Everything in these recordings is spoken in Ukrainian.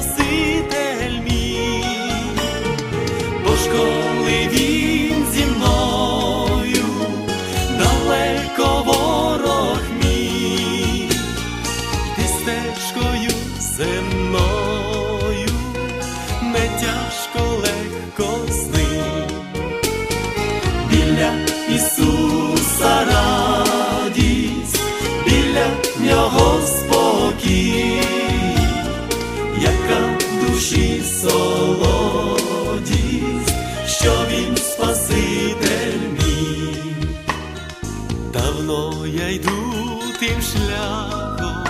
así te солодість, що він Спаситель мій. Давно я йду тим шляхом,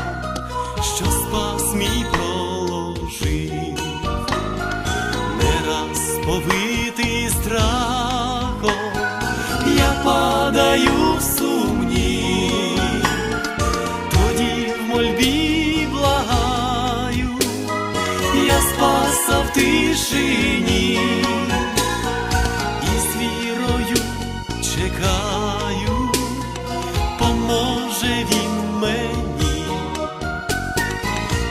що спас мій проложив, не раз повитий тишині і з вірою чекаю, поможе він мені.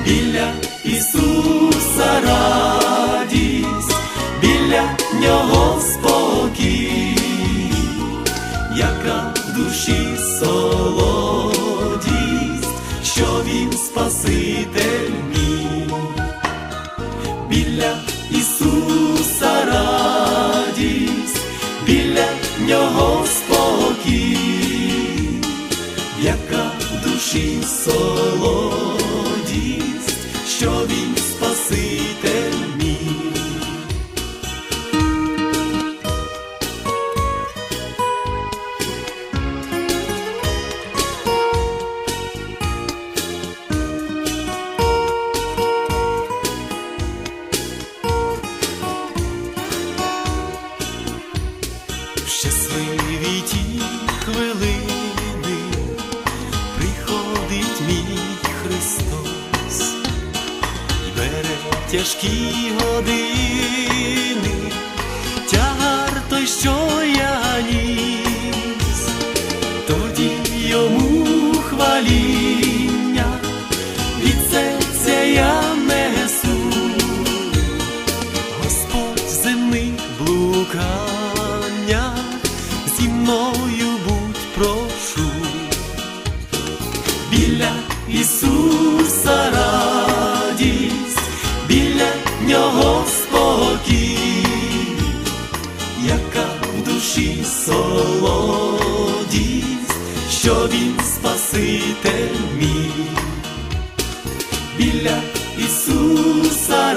Біля Ісуса радість, біля нього душі солодість, що він Спаситель мій. Щасливі ті хвилини Христос. І бере тяжкі години, в солодість, що він Спаситель мій. Біля Ісуса